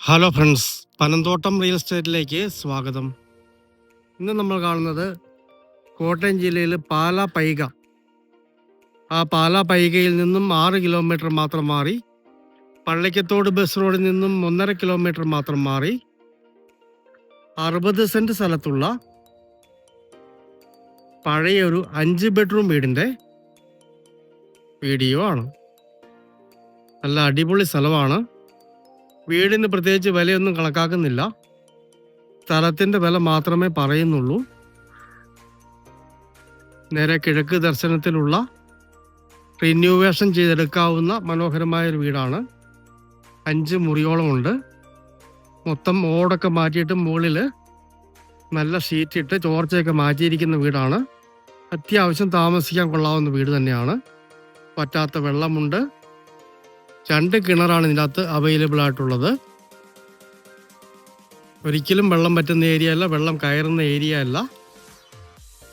Hello friends Panamthottam real എസ്റ്റേറ്റിലേക്ക് സ്വാഗതം. ഇന്ന് നമ്മൾ കാണുന്നത് കോട്ടയം ജില്ലയിൽ പാല പൈക ആ പാല പൈകയിൽ നിന്നും ആറ് കിലോമീറ്റർ മാത്രം മാറി പള്ളിക്കത്തോട് ബസ് റോഡിൽ നിന്നും ഒന്നര കിലോമീറ്റർ മാത്രം മാറി അറുപത് സെന്റ് സ്ഥലത്തുള്ള പഴയൊരു അഞ്ച് ബെഡ്റൂം വീടിന്റെ വീഡിയോ ആണ്. നല്ല അടിപൊളി സ്ഥലമാണ്. വീടിന് പ്രത്യേകിച്ച് വിലയൊന്നും കണക്കാക്കുന്നില്ല. സ്ഥലത്തിന്റെ വില മാത്രമേ പറയുന്നുള്ളൂ. നേരെ കിഴക്ക് ദർശനത്തിലുള്ള റിന്യൂവേഷൻ ചെയ്തെടുക്കാവുന്ന മനോഹരമായ ഒരു വീടാണ്. അഞ്ച് മുറിയോളമുണ്ട്. മൊത്തം ഓടൊക്കെ മാറ്റിയിട്ട് മുകളിൽ നല്ല ഷീറ്റിട്ട് ചോർച്ചയൊക്കെ മാറ്റിയിരിക്കുന്ന വീടാണ്. അത്യാവശ്യം താമസിക്കാൻ കൊള്ളാവുന്ന വീട് തന്നെയാണ്. പറ്റാത്ത വെള്ളമുണ്ട്. രണ്ട് കിണറാണ് ഇതിനകത്ത് അവൈലബിൾ ആയിട്ടുള്ളത്. ഒരിക്കലും വെള്ളം പറ്റുന്ന ഏരിയ അല്ല വെള്ളം കയറുന്ന ഏരിയ അല്ല.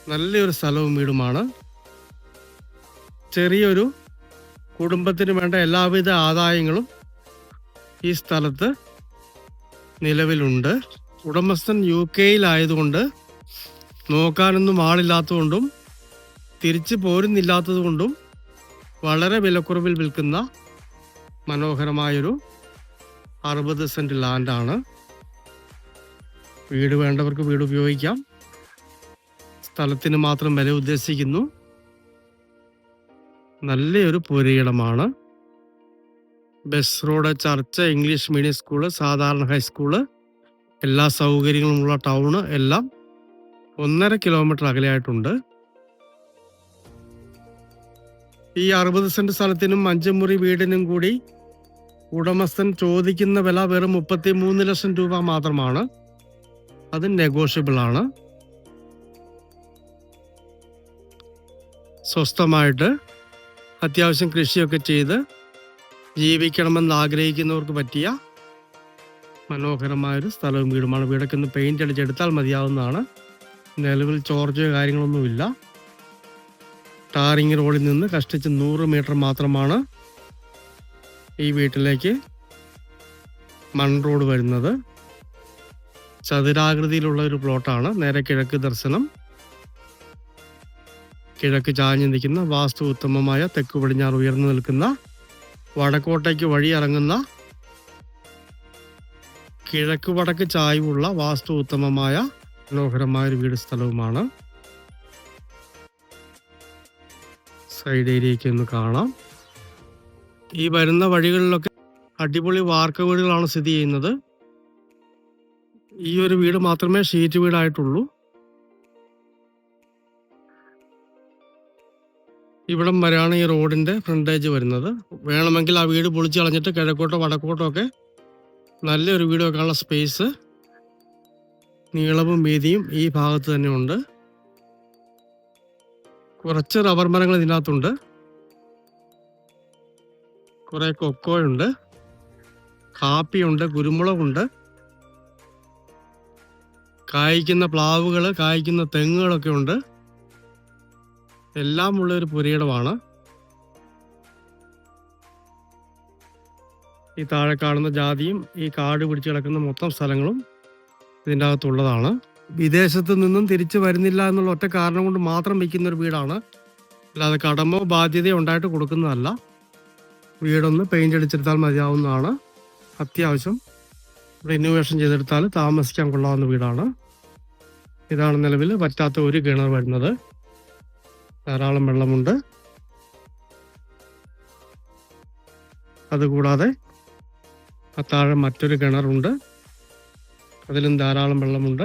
നല്ലൊരു സ്ഥലവും വീടുമാണ്. ചെറിയൊരു കുടുംബത്തിന് വേണ്ട എല്ലാവിധ ആദായങ്ങളും ഈ സ്ഥലത്ത് നിലവിലുണ്ട്. ഉടമസ്ഥൻ യു കെയിലായതുകൊണ്ട് നോക്കാനൊന്നും ആളില്ലാത്തതുകൊണ്ടും തിരിച്ചു പോരുന്നില്ലാത്തതുകൊണ്ടും വളരെ വിലക്കുറവിൽ വിൽക്കുന്ന മനോഹരമായൊരു അറുപത് സെന്റ് ലാൻഡാണ്. വീട് വേണ്ടവർക്ക് വീട് ഉപയോഗിക്കാം. സ്ഥലത്തിന് മാത്രം വില ഉദ്ദേശിക്കുന്നു. നല്ലൊരു പുരയിടമാണ്. Bus road church English medium school സാധാരണ ഹൈസ്കൂൾ എല്ലാ സൗകര്യങ്ങളുമുള്ള ടൗണ് എല്ലാം ഒന്നര കിലോമീറ്റർ അകലെയായിട്ടുണ്ട്. ഈ അറുപത് സെന്റ് സ്ഥലത്തിനും അഞ്ച് മുറി വീടിനും കൂടി ഉടമസ്ഥൻ ചോദിക്കുന്ന വില വെറും മുപ്പത്തി മൂന്ന് ലക്ഷം രൂപ മാത്രമാണ്. അത് നെഗോഷ്യബിൾ ആണ്. സ്വസ്ഥമായിട്ട് അത്യാവശ്യം കൃഷിയൊക്കെ ചെയ്ത് ജീവിക്കണമെന്ന് ആഗ്രഹിക്കുന്നവർക്ക് പറ്റിയ മനോഹരമായൊരു സ്ഥലവും വീടുമാണ്. വീടൊക്കെ ഒന്ന് പെയിന്റ് അടിച്ചെടുത്താൽ മതിയാവുന്നതാണ്. നിലവിൽ ചോർജോ കാര്യങ്ങളൊന്നുമില്ല. ടാറിങ് റോഡിൽ നിന്ന് കഷ്ടിച്ച് നൂറ് മീറ്റർ മാത്രമാണ് ഈ വീട്ടിലേക്ക് മൺ റോഡ് വരുന്നത്. ചതുരാകൃതിയിലുള്ള ഒരു പ്ലോട്ടാണ്. നേരെ കിഴക്ക് ദർശനം. കിഴക്ക് ചാഞ്ഞു നിൽക്കുന്ന വാസ്തു ഉത്തമമായ തെക്ക് പടിഞ്ഞാറ് ഉയർന്നു നിൽക്കുന്ന വടക്കോട്ടേക്ക് വഴി ഇറങ്ങുന്ന കിഴക്ക് വടക്ക് ചായ്വുള്ള വാസ്തു ഉത്തമമായ മനോഹരമായ ഒരു വീട് സ്ഥലവുമാണ്. സൈഡ് ഏരിയയ്ക്ക് ഒന്ന് കാണാം. ഈ വരുന്ന വഴികളിലൊക്കെ അടിപൊളി വാർക്ക വീടുകളാണ് സ്ഥിതി ചെയ്യുന്നത്. ഈ ഒരു വീട് മാത്രമേ ഷീറ്റ് വീടായിട്ടുള്ളൂ. ഇവിടം വരെയാണ് ഈ റോഡിന്റെ ഫ്രണ്ടേജ് വരുന്നത്. വേണമെങ്കിൽ ആ വീട് പൊളിച്ച് കളഞ്ഞിട്ട് കിഴക്കോട്ടോ വടക്കോട്ടോ ഒക്കെ നല്ലൊരു വീട് വെക്കാനുള്ള സ്പേസ്. നീളവും വീതിയും ഈ ഭാഗത്ത് തന്നെ ഉണ്ട്. കുറച്ച് റബ്ബർ മരങ്ങൾ ഇതിനകത്തുണ്ട്. കുറെ കൊക്കോയുണ്ട്. കാപ്പിയുണ്ട് കുരുമുളകുണ്ട്. കായ്ക്കുന്ന പ്ലാവുകൾ കായ്ക്കുന്ന തെങ്ങുകളൊക്കെ ഉണ്ട്. എല്ലാം ഉള്ള ഒരു പുരയിടമാണ്. ഈ താഴെ കാണുന്ന ജാതിയും ഈ കാട് പിടിച്ച് കിടക്കുന്ന മൊത്തം സ്ഥലങ്ങളും ഇതിന്റെ അകത്തുള്ളതാണ്. വിദേശത്തു നിന്നും തിരിച്ചു വരുന്നില്ല എന്നുള്ള ഒറ്റ കാരണം കൊണ്ട് മാത്രം വയ്ക്കുന്ന ഒരു വീടാണ്. അല്ലാതെ കടമോ ബാധ്യതയോ ഉണ്ടായിട്ട് കൊടുക്കുന്നതല്ല. വീടൊന്ന് പെയിന്റ് അടിച്ചെടുത്താൽ മതിയാവുന്നതാണ്. അത്യാവശ്യം റിനോവേഷൻ ചെയ്തെടുത്താൽ താമസിക്കാൻ കൊള്ളാവുന്ന വീടാണ്. ഇതാണ് നിലവിൽ പറ്റാത്ത ഒരു കിണർ വരുന്നത്. ധാരാളം വെള്ളമുണ്ട്. അതുകൂടാതെ താഴെ മറ്റൊരു കിണറുണ്ട്. അതിലും ധാരാളം വെള്ളമുണ്ട്.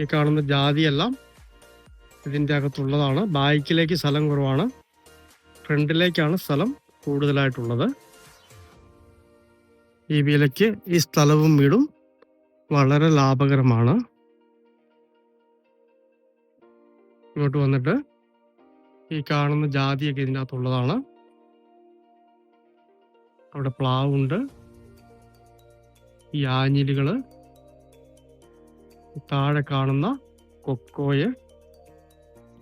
ഈ കാണുന്ന ജാതിയെല്ലാം ഇതിന്റെ അകത്തുള്ളതാണ്. ബാക്കിലേക്ക് സ്ഥലം കുറവാണ്. ഫ്രണ്ടിലേക്കാണ് സ്ഥലം കൂടുതലായിട്ടുള്ളത്. ഈ വിലയ്ക്ക് ഈ സ്ഥലവും വീടും വളരെ ലാഭകരമാണ്. ഇങ്ങോട്ട് വന്നിട്ട് ഈ കാണുന്ന ജാതിയൊക്കെ ഇതിന്റെ അകത്തുള്ളതാണ്. അവിടെ പ്ലാവുണ്ട്. ഈ ആഞ്ഞിലുകൾ താഴെ കാണുന്ന കൊക്കോയ്.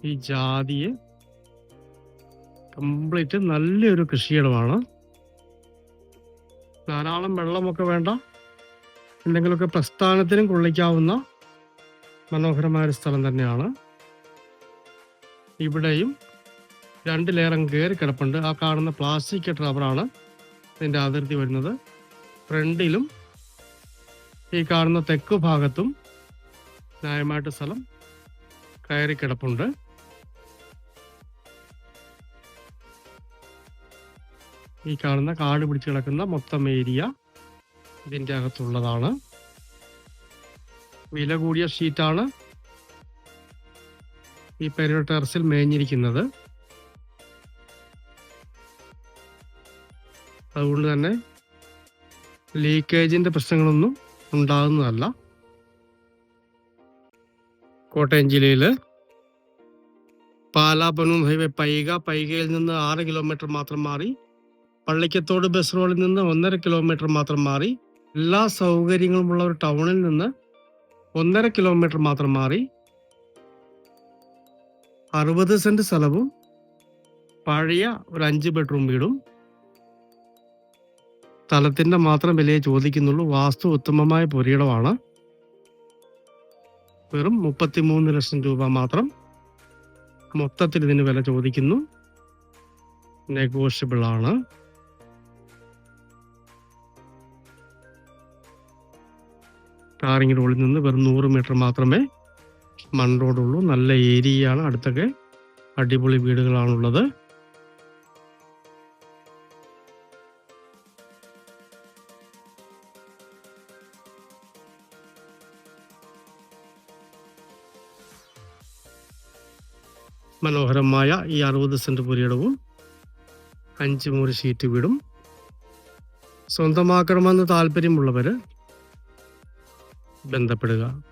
ഈ ജാതിയെ കംപ്ലീറ്റ് നല്ലൊരു കൃഷിയിടമാണ്. ധാരാളം വെള്ളമൊക്കെ വേണ്ട എന്തെങ്കിലുമൊക്കെ പ്രസ്ഥാനത്തിനും കൊള്ളിക്കാവുന്ന മനോഹരമായ ഒരു സ്ഥലം തന്നെയാണ്. ഇവിടെയും രണ്ട് ലെയറും കയറി കിടപ്പുണ്ട്. ആ കാണുന്ന പ്ലാസ്റ്റിക് റബ്ബറാണ് ഇതിന്റെ അതിർത്തി വരുന്നത്. ഫ്രണ്ടിലും ഈ കാണുന്ന തെക്ക് ഭാഗത്തും ന്യായമായിട്ട് സ്ഥലം കയറി കിടപ്പുണ്ട്. ഈ കാണുന്ന കാട് പിടിച്ച് കിടക്കുന്ന മൊത്തം ഏരിയ ഇതിന്റെ അകത്തുള്ളതാണ്. വില കൂടിയ ഷീറ്റാണ് ഈ പെരിയോ ടെറസിൽ മേഞ്ഞിരിക്കുന്നത്. അതുകൊണ്ട് തന്നെ ലീക്കേജിന്റെ പ്രശ്നങ്ങളൊന്നും ഉണ്ടാകുന്നതല്ല. കോട്ടയം ജില്ലയിൽ പാലാപനൂർ ഹൈവേ പൈക പൈകയിൽ നിന്ന് ആറ് കിലോമീറ്റർ മാത്രം മാറി പള്ളിക്കത്തോട് ബസ് റോഡിൽ നിന്ന് ഒന്നര കിലോമീറ്റർ മാത്രം മാറി എല്ലാ സൗകര്യങ്ങളുമുള്ള ഒരു ടൗണിൽ നിന്ന് ഒന്നര കിലോമീറ്റർ മാത്രം മാറി അറുപത് സെന്റ് സ്ഥലവും പഴയ ഒരു അഞ്ച് ബെഡ്റൂം വീടും. സ്ഥലത്തിന്റെ മാത്രം വിലയെ ചോദിക്കുന്നുള്ളൂ. വാസ്തു ഉത്തമമായ പുരയിടമാണ്. വെറും മുപ്പത്തിമൂന്ന് ലക്ഷം രൂപ മാത്രം മൊത്തത്തിൽ ഇതിന് വില ചോദിക്കുന്നു. നെഗോഷ്യബിൾ ആണ്. ടാറിംഗ് റോഡിൽ നിന്ന് വെറും നൂറ് മീറ്റർ മാത്രമേ മൺ റോഡുള്ളൂ നല്ല ഏരിയയാണ്. അടുത്തൊക്കെ അടിപൊളി വീടുകളാണുള്ളത്. മനോഹരമായ ഈ അറുപത് സെന്റ് പുരയിടവും അഞ്ച് മൂന്ന് ഷീറ്റ് വീടും. സ്വന്തമാക്കണമെന്ന് താല്പര്യമുള്ളവര് ബന്ധപ്പെടുക.